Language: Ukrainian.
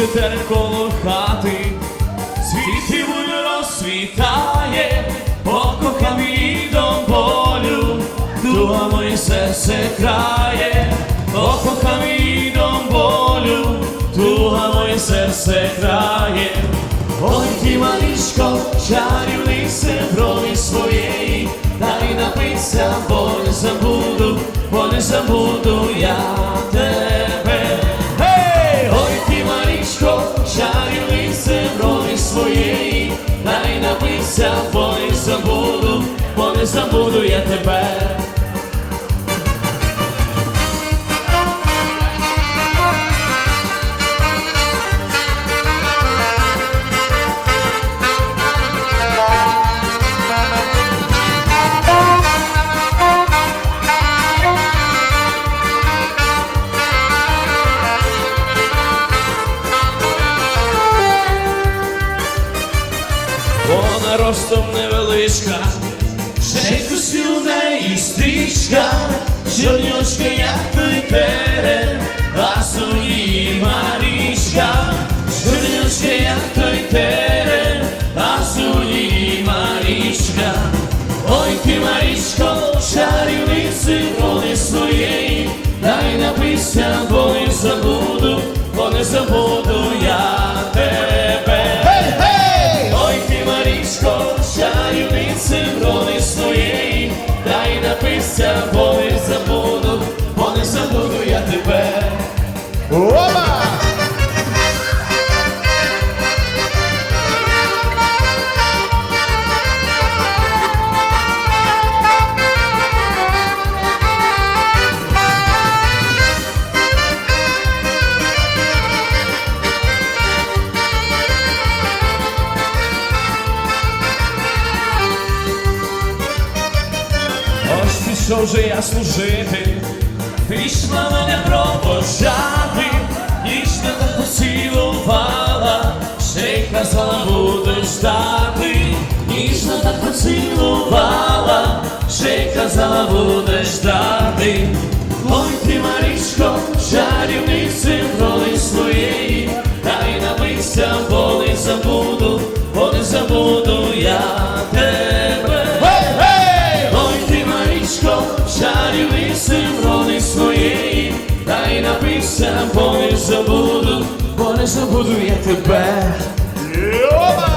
Квіти тереколо хати, світи буй розсвітає, її до болю, дуга моє серце крає, її до болю, дуга моє серце крає. Ой, ти, малишко, чарівнице броні своєї, дай напиться, бо не забуду, бо не забуду я своєї, дай напиться, бо Вона ростом невеличка, ще косюна і стрічка, чорнючка, як той терен, а суї Марічка, чорнючка, як той терен, а суї Марічка. Ой, ти, Марічко, чарівниці роли своєї, дай напися, бо не забуду, бо не забуду напися, бо не забуду, Ось пішов же я служити, пішла мене провожати, ніжно так поцілувала, ще й казала буду ждати, ніжно так поцілувала, ще й казала буде ждати. Ой, ти, Марічко, чарівниці роли своєї, дай напися, бо не забуду, бо не забуду я напися, бо не забуду, бо не забуду я тебе. Опа!